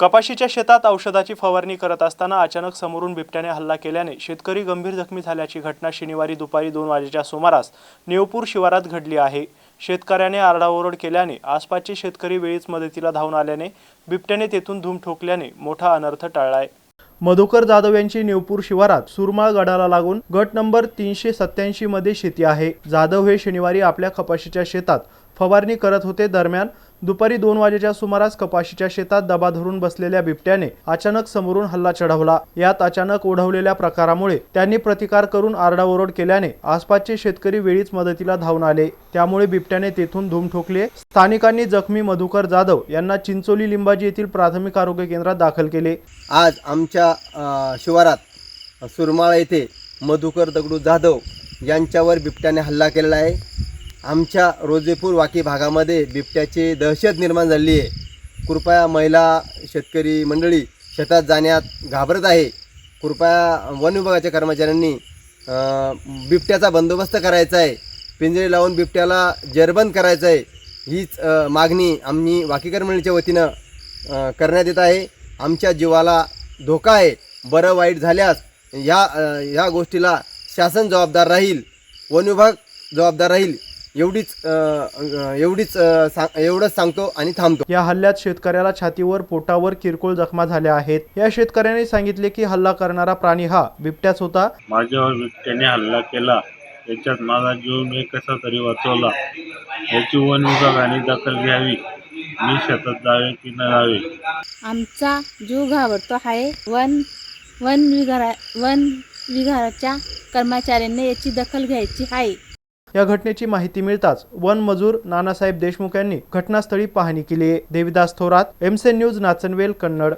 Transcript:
कपाशीच्या शेतात औषधाची फवारणी करत असताना अचानक समोरून बिबट्याने हल्ला केल्याने शेतकरी गंभीर जखमी झाल्याची घटना शनिवारी दुपारी दोन वाजेच्या सुमारास नेवपूर शिवारात घडली आहे. शेतकऱ्याने आरडाओरड केल्याने आसपासचे शेतकरी वेळीच मदतीला धावून आल्याने बिबट्याने तेथून धूम ठोकल्याने मोठा अनर्थ टाळलाय. मधुकर जाधव यांची नेवपूर शिवारात सुरमाळ गडाला लागून गट नंबर तीनशे सत्याऐंशी मध्ये शेती आहे. जाधव हे शनिवारी आपल्या कपाशीच्या शेतात फवारणी करत होते. दरम्यान दुपारी दोन वाजेच्या सुमारास कपाशीच्या शेतात दबा धरून बसलेल्या बिबट्याने अचानक समोरून हल्ला चढवला. यात अचानक ओढवलेल्या प्रकारामुळे त्यांनी प्रतिकार करून आरडाओरड केल्याने आसपासचे शेतकरी वेळीच मदतीला धावून आले. त्यामुळे बिबट्याने तेथून धूम ठोकले. स्थानिकांनी जखमी मधुकर जाधव यांना चिंचोली लिंबाजी येथील प्राथमिक आरोग्य केंद्रात दाखल केले. आज आमच्या शिवारात सुरमाळा येथे मधुकर दगडू जाधव यांच्यावर बिबट्याने हल्ला केलेला आहे. आमच्या रोजेपूर वाकी भागामध्ये बिबट्याची दहशत निर्माण झाली आहे. कृपया महिला शेतकरी मंडळी शेतात जाण्यात घाबरत आहे. कृपया वन विभागाच्या कर्मचाऱ्यांनी बिबट्याचा बंदोबस्त करायचा आहे. पिंजरे लावून बिबट्याला जेरबंद करायचं आहे. हीच मागणी आम्ही वाकीकर मंडळीच्या वतीनं करण्यात येत आहे. आमच्या जीवाला धोका आहे. बरं वाईट झाल्यास ह्या ह्या गोष्टीला शासन जबाबदार राहील. वन विभाग जबाबदार राहील. एवढीच एवढीच सांग एवढंच सांगतो आणि थांबतो. या हल्ल्यात शेतकऱ्याला छातीवर पोटावर किरकोळ जखमा झाल्या आहेत. या शेतकऱ्याने सांगितले की हल्ला करणारा प्राणी हा बिबट्याच होता. माझ्यावर बिबट्याने हल्ला केला. याच्यात माझा जीव मी कसा तरी वाचवला. याची वन विभागाने दखल घ्यावी. मी शेतात जावे की न जावे? आमचा जीव घाबरतो आहे. वन वन विहारा वन विहाराच्या कर्मचाऱ्यांनी याची दखल घ्यायची आहे. या घटनेची माहिती मिळताच वन मजूर नानासाहेब देशमुख यांनी घटनास्थळी पाहणी केली. देविदास थोरात एमसे न्यूज नाचनवेल कन्नड.